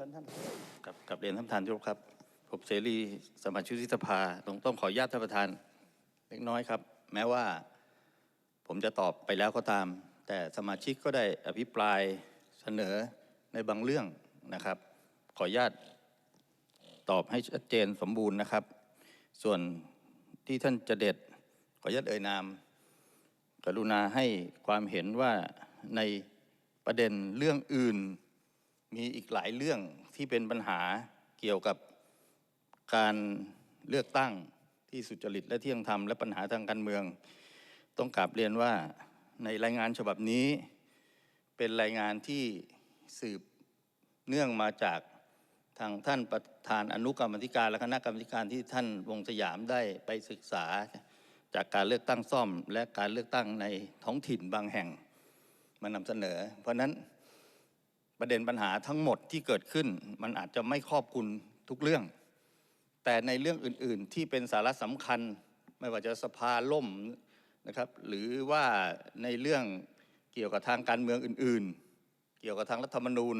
ชิญท่านกับกับเรียนท่านประธานที่ครับ ผมเสรีสมาชิกสภาต้องต้องขออนุญาตท่านประธานเล็กน้อยครับ แม้ว่าผมจะตอบไปแล้วก็ตาม แต่สมาชิกก็ได้อภิปรายเสนอในบางเรื่องนะครับ ขออนุญาตตอบให้ชัดเจนสมบูรณ์นะครับ ส่วนที่ท่านจะเด็ดขออนุญาตเอ่ยนาม กรุณาให้ความเห็นว่าในประเด็นเรื่องอื่น มีอีกหลายเรื่องที่เป็นปัญหาเกี่ยวกับการเลือกตั้งที่สุจริตและเที่ยงธรรมและปัญหาทางการเมือง ต้องกราบเรียนว่าในรายงานฉบับนี้ เป็นรายงานที่สืบเนื่องมาจากทางท่านประธานอนุกรรมธิการ และคณะกรรมการที่ท่านวงสยามได้ไปศึกษาจากการเลือกตั้งซ่อม และการเลือกตั้งในท้องถิ่นบางแห่งมานำเสนอ เพราะฉะนั้น ประเด็นปัญหาทั้งหมดที่เกิดขึ้น มันอาจจะไม่ครอบคลุมทุกเรื่อง แต่ในเรื่องอื่น ๆ ที่เป็นสาระสำคัญ ไม่ว่าจะสภาล่มนะครับ หรือว่าในเรื่องเกี่ยวกับทางการเมืองอื่น ๆ เกี่ยวกับทางรัฐธรรมนูญ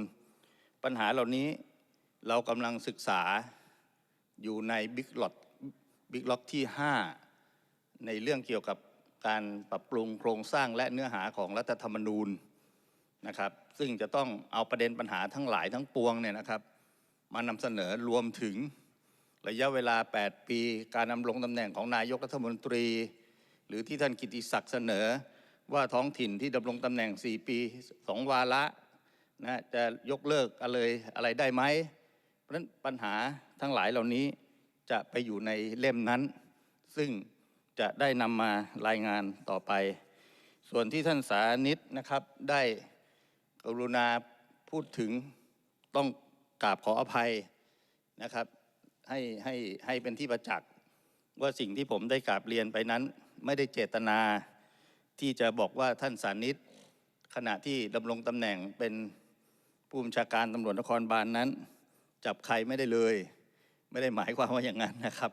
ปัญหาเหล่านี้เรากำลังศึกษาอยู่ในบิ๊กล็อตบิ๊กล็อกที่ 5 ในเรื่องเกี่ยวกับการปรับปรุงโครงสร้างและเนื้อหาของรัฐธรรมนูญ นะครับ ซึ่งจะต้องเอาประเด็นปัญหาทั้งหลายทั้งปวงเนี่ยนะครับ มานำเสนอรวมถึงระยะเวลา 8 ปี การดำรงตำแหน่งของนายกรัฐมนตรี หรือที่ท่านกิติศักดิ์เสนอว่าท้องถิ่นที่ดำรงตำแหน่ง 4 ปี 2 วาระนะจะยกเลิกอะไรอะไรได้ไหม เพราะฉะนั้นปัญหาทั้งหลายเหล่านี้จะไปอยู่ในเล่มนั้น ซึ่งจะได้นำมารายงานต่อไป ส่วนที่ท่านสานิตนะครับได้ กรุณาพูดถึงต้องกราบขออภัยนะครับ ให้ให้ให้เป็นที่ประจักษ์ว่าสิ่งที่ผมได้กราบเรียนไปนั้น ไม่ได้เจตนาที่จะบอกว่าท่านสานิตขณะที่ดำรงตำแหน่งเป็นผู้บัญชาการตำรวจนครบาลนนั้น จับใครไม่ได้เลย ไม่ได้หมายความว่าอย่างนั้นนะครับ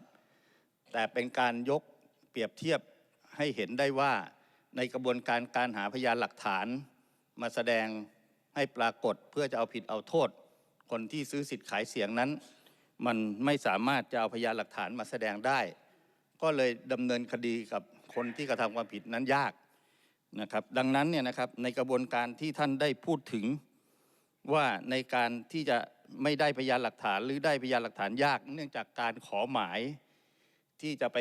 แต่เป็นการยกเปรียบเทียบให้เห็นได้ว่าในกระบวนการการหาพยานหลักฐานมาแสดง ให้ปรากฏเพื่อจะเอาผิดเอาโทษ คนที่ซื้อสิทธิ์ขายเสียงนั้น มันไม่สามารถจะเอาพยานหลักฐานมาแสดงได้ ก็เลยดำเนินคดีกับคนที่กระทำความผิดนั้นยากนะครับ ดังนั้นเนี่ยนะครับในกระบวนการที่ท่านได้พูดถึงว่าในการที่จะไม่ได้พยานหลักฐานหรือได้พยานหลักฐานยาก เนื่องจากการขอหมาย ที่จะไป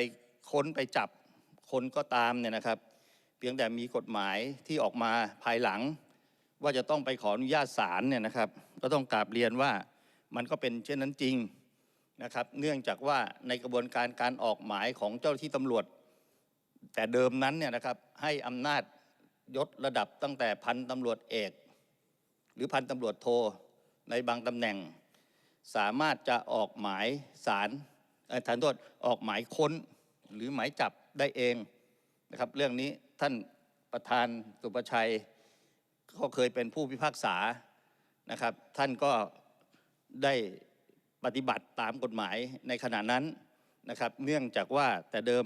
ค้นไปจับคนก็ตามเนี่ยนะครับ เพียงแต่มีกฎหมายที่ออกมาภายหลัง ว่าจะต้องไปขออนุญาตศาลเนี่ยนะครับ ก็ต้องกราบเรียนว่ามันก็เป็นเช่นนั้นจริงนะครับ เนื่องจากว่าในกระบวนการการออกหมายของเจ้าหน้าที่ตำรวจ แต่เดิมนั้นเนี่ยนะครับให้อำนาจยศระดับตั้งแต่พันตำรวจเอก หรือพันตำรวจโทในบางตำแหน่ง สามารถจะออกหมายสารฐานโทษออกหมายค้น หรือหมายจับได้เองนะครับ เรื่องนี้ท่านประธานสุประชัย ก็เคยเป็นผู้พิพากษานะครับ ท่านก็ได้ปฏิบัติตามกฎหมายในขณะนั้นนะครับ เนื่องจากว่าแต่เดิม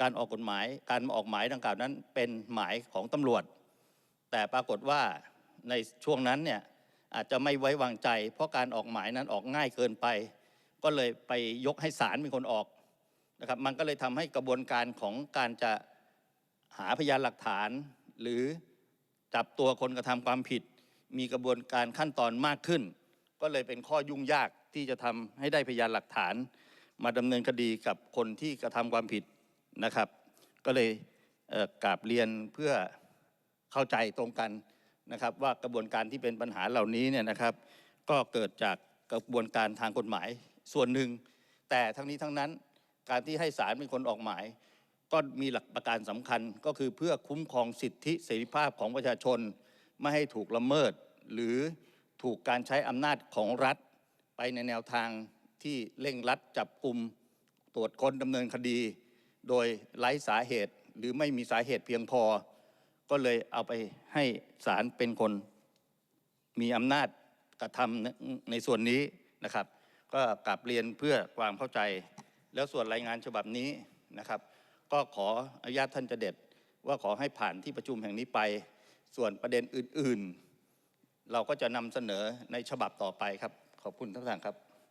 การออกกฎหมาย การออกหมายดังกล่าวนั้นเป็นหมายของตำรวจ แต่ปรากฏว่าในช่วงนั้นเนี่ยอาจจะไม่ไว้วางใจ เพราะการออกหมายนั้นออกง่ายเกินไป ก็เลยไปยกให้ศาลเป็นคนออกนะครับ มันก็เลยทำให้กระบวนการของการจะหาพยานหลักฐานหรือ จับตัวคนกระทำความผิด มีกระบวนการขั้นตอนมากขึ้น ก็เลยเป็นข้อยุ่งยากที่จะทำให้ได้พยานหลักฐาน มาดำเนินคดีกับคนที่กระทำความผิดนะครับ ก็เลยเอ่อกราบเรียนเพื่อเข้าใจตรงกันนะครับ ว่ากระบวนการที่เป็นปัญหาเหล่านี้เนี่ยนะครับ ก็เกิดจากกระบวนการทางกฎหมายส่วนหนึ่ง แต่ทั้งนี้ทั้งนั้นการที่ให้ศาลเป็นคนออกหมาย ก็มีหลักประการสำคัญก็คือเพื่อคุ้มครองสิทธิเสรีภาพของประชาชน ไม่ให้ถูกละเมิด หรือถูกการใช้อำนาจของรัฐ ไปในแนวทางที่เร่งรัดจับกลุ่มตรวจค้นดำเนินคดี โดยไร้สาเหตุหรือไม่มีสาเหตุเพียงพอ ก็เลยเอาไปให้ศาลเป็นคนมีอำนาจกระทำในในส่วนนี้นะครับ ก็กลับเรียนเพื่อความเข้าใจ แล้วส่วนรายงานฉบับนี้นะครับ ก็ขออนุญาตท่านจะเด็ดว่าขอให้ผ่านที่ประชุมแห่งนี้ไป ส่วนประเด็นอื่น ๆ เราก็จะนำเสนอในฉบับต่อไปครับ ขอขอบคุณท่านประธานครับ